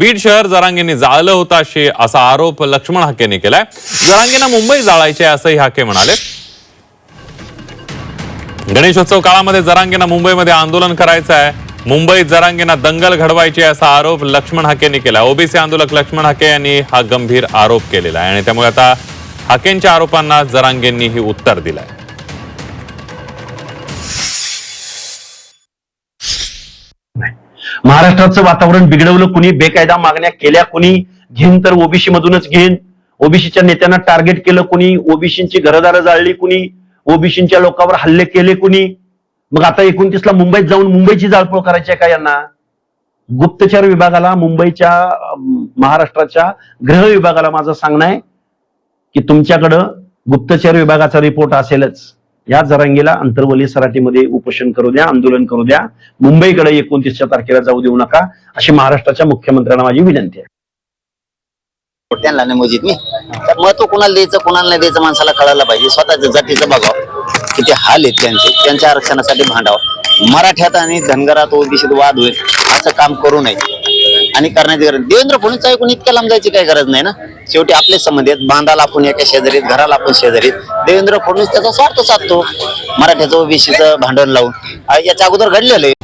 बीड शहर जरांगेने जाळलं होतं अशी असा आरोप लक्ष्मण हाकेने केलाय. जरांगेंना मुंबई जाळायचे असंही हाके म्हणाले. गणेशोत्सव काळामध्ये जरांगेंना मुंबईमध्ये आंदोलन करायचं आहे. मुंबईत जरांगेंना दंगल घडवायची असा आरोप लक्ष्मण हाकेने केला ओबीसी आंदोलक लक्ष्मण हाके यांनी हा गंभीर आरोप केलेला आहे आणि त्यामुळे आता हाकेंच्या आरोपांना जरांगेंनीही उत्तर दिलंय. महाराष्ट्राचं वातावरण बिघडवलं कुणी बेकायदा मागण्या केल्या कुणी घेईन तर ओबीसी मधूनच घेईन. ओबीसीच्या नेत्यांना टार्गेट केलं कुणी ओबीसीची घरदारं जाळली कुणी ओबीसीच्या लोकांवर हल्ले केले कुणी. मग आता एकोणतीसला मुंबईत जाऊन मुंबईची जाळपोळ करायची आहे का यांना? गुप्तचर विभागाला मुंबईच्या महाराष्ट्राच्या गृह विभागाला माझं सांगणं आहे की तुमच्याकडं गुप्तचर विभागाचा रिपोर्ट असेलच. या जरांगीला अंतर्वली सराटीमध्ये उपोषण करू द्या आंदोलन करू द्या. मुंबईकडे एकोणतीसच्या तारखेला जाऊ देऊ नका अशी महाराष्ट्राच्या मुख्यमंत्र्यांना माझी विनंती आहे. त्यांना नाही मोजित मी. तर महत्त्व कुणाला द्यायचं कुणाला नाही द्यायचं माणसाला कळायला पाहिजे. स्वतःच्या जातीचं बघावं. किती हाल आहेत त्यांचे. त्यांच्या आरक्षणासाठी भांडावं. मराठ्यात आणि धनगरात ओबीसीत वाद होईल असं काम करू नये. आणि करण्याची गरज देवेंद्र फडणवीस ऐकून इतक्या लांब जायची काही गरज नाही ना? शेवटी आपले संबंध आहेत. बांधाला आपण एका शेजारीत घराला आपण शेजारीत. देवेंद्र फडणवीस त्याचा स्वार्थ साधतो. मराठ्याचं ओबीसीचं भांडण लावून. याच्या अगोदर घडलेलं आहे.